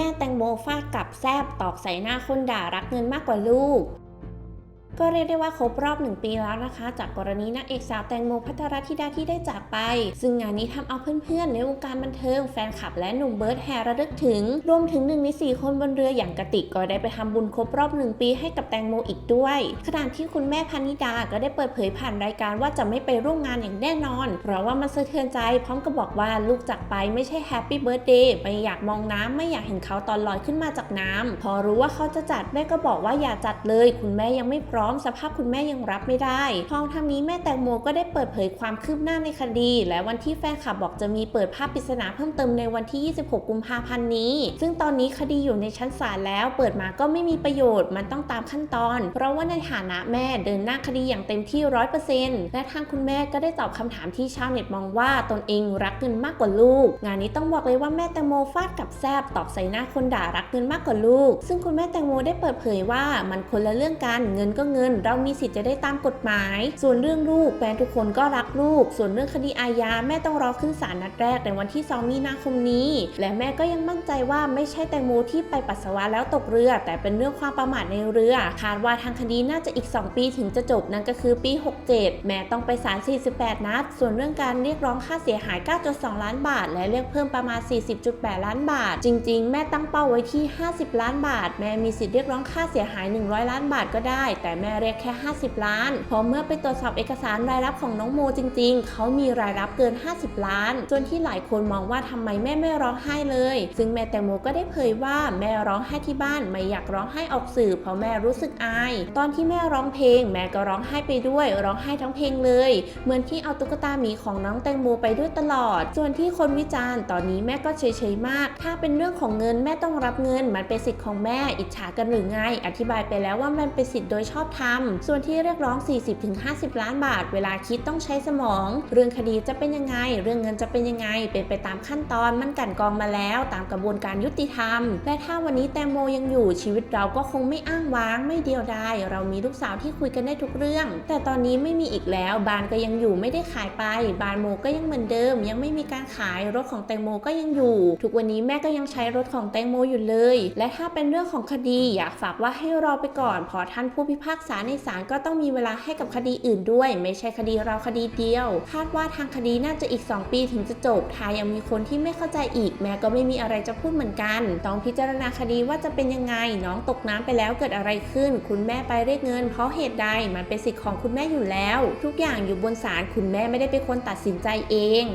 แม่แตงโมฟาดกลับแซบตอกใส่หน้าคนด่ารักเงินมากกว่าลูก ก็เรียกได้ว่าครบรอบหนึ่งปีแล้วนะคะ จากกรณีนางเอกสาวแตงโมพัทรธิดาที่ได้จากไป ซึ่งงานนี้ทำเอาเพื่อนๆ ในวงการบันเทิงแฟนคลับและหนุ่มเบิร์ดแฮระลึกถึง รวมถึงหนึ่งในสี่คนบนเรืออย่างกติกก็ได้ไปทำบุญครบรอบหนึ่งปีให้กับแตงโมอีกด้วยขณะที่คุณแม่พานิดาก็ได้เปิดเผยผ่านรายการว่าจะไม่ไปร่วมงานอย่างแน่นอน เพราะว่ามันสะเทือนใจพร้อมกับบอกว่าลูกจากไปไม่ใช่แฮปปี้เบิร์ดเดย์ไม่อยากมองน้ำไม่อยากเห็นเขาตอนลอยขึ้นมาจากน้ำพอรู้ว่าเขาจะจัดแม่ก็บอกว่าอย่าจัดเลย คุณแม่ยังไม่พร้อมสภาพคุณแม่ยังรับไม่ได้พร้อมทำนี้แม่แตงโมก็ได้เปิดเผยความคืบหน้าในคดี และวันที่แฟนคลับบอกจะมีเปิดภาพปริศนาเพิ่มเติมในวันที่ 26 กุมภาพันธ์นี้ ซึ่งตอนนี้คดีอยู่ในชั้นศาลแล้ว เปิดมาก็ไม่มีประโยชน์ มันต้องตามขั้นตอน เพราะว่าในฐานะแม่เดินหน้าคดีอย่างเต็มที่ร้อยเปอร์เซ็นต์และทางคุณแม่ก็ได้ตอบคำถามที่ชาวเน็ตมองว่าตนเองรักเงินมากกว่าลูก งานนี้ต้องบอกเลยว่าแม่แตงโมฟาดกับแซบตอกใส่หน้าคนด่ารักเงินมากกว่าลูก ซึ่งคุณแม่แตงโมได้เปิดเผยว่ามันคนละเรื่องกันเงินก็เงินเรามีสิทธิ์จะได้ตามกฎหมาย ส่วนเรื่องลูกแฟนทุกคนก็รักลูก ส่วนเรื่องคดีอาญาแม่ต้องรอขึ้นศาลนัดแรกในวันที่ 2 มีนาคมนี้ และแม่ก็ยังมั่นใจว่าไม่ใช่แตงโมที่ไปปัสสาวะแล้วตกเรือ แต่เป็นเรื่องความประมาทในเรือคาดว่าทางคดีน่าจะอีก 2 ปีถึงจะจบนั่นก็คือปี 67 แม่ต้องไปศาล48 นัด ส่วนเรื่องการเรียกร้องค่าเสียหาย 9.2 ล้านบาท และเรียกเพิ่มประมาณ 40.8 ล้านบาท จริง ๆ แม่ตั้งเป้าไว้ที่ 50 ล้านบาท แม่มีสิทธิ์เรียกร้องค่าเสียหาย 100 ล้านบาทก็ได้ แต่แม่ม่เรียกแค่ 50 ล้านพราะเมื่อไปตรวจสอบเอกสารรายรับของน้องโมจริง ๆ เขามีรายรับเกิน 50 ล้านจนที่หลายคนมองว่าทำไมแม่ไม่ร้องไห้เลย ซึ่งแม่แตงโมก็ได้เผยว่าแม่ร้องไห้ที่บ้านไม่อยากร้องไห้ออกสื่อเพราะแม่รู้สึกอาย ตอนที่แม่ร้องเพลง แม่ก็ร้องไห้ไปด้วย ร้องไห้ทั้งเพลงเลย เหมือนที่เอาตุ๊กตาหมีของน้องแตงโมไปด้วยตลอด ส่วนที่คนวิจารณ์ตอนนี้แม่ก็เฉยๆมาก ถ้าเป็นเรื่องของเงินแม่ต้องรับเงิน มันเป็นสิทธิ์ของแม่ อิจฉากันหรือไง อธิบายไปแล้วว่ามันเป็นสิทธิ์โดยชอบธรรม ส่วนที่เรียกร้อง 40-50 ล้านบาท เวลาคิดต้องใช้สมอง เรื่องคดีจะเป็นยังไง เรื่องเงินจะเป็นยังไง เป็นไปตามขั้นตอนมันกันกองมาแล้วตามกระบวนการยุติธรรม และถ้าวันนี้แตงโมยังอยู่ชีวิตเราก็คงไม่อ้างว้างไม่เดียวดายเรามีลูกสาวที่คุยกันได้ทุกเรื่อง แต่ตอนนี้ไม่มีอีกแล้ว บานก็ยังอยู่ไม่ได้ขายไป บานโมก็ยังเหมือนเดิม ยังไม่มีการขายรถของแตงโมก็ยังอยู่ ทุกวันนี้แม่ก็ยังใช้รถของแตงโมอยู่เลย และถ้าเป็นเรื่องของคดีอยากฝากว่าให้รอไปก่อนพอท่านผู้พิพากษาในศาลก็ต้องมีเวลาให้กับคดีอื่นด้วย ไม่ใช่คดีเราคดีเดียว คาดว่าทางคดีน่าจะอีก 2 ปีถึงจะจบถ้ายังมีคนที่ไม่เข้าใจอีก แม่ก็ไม่มีอะไรจะพูดเหมือนกัน ต้องพิจารณาคดีว่าจะเป็นยังไง น้องตกน้ำไปแล้วเกิดอะไรขึ้น คุณแม่ไปเรียกเงิน เพราะเหตุใดมันเป็นสิทธิ์ของคุณแม่อยู่แล้ว ทุกอย่างอยู่บนศาลคุณแม่ไม่ได้เป็นคนตัดสินใจเอง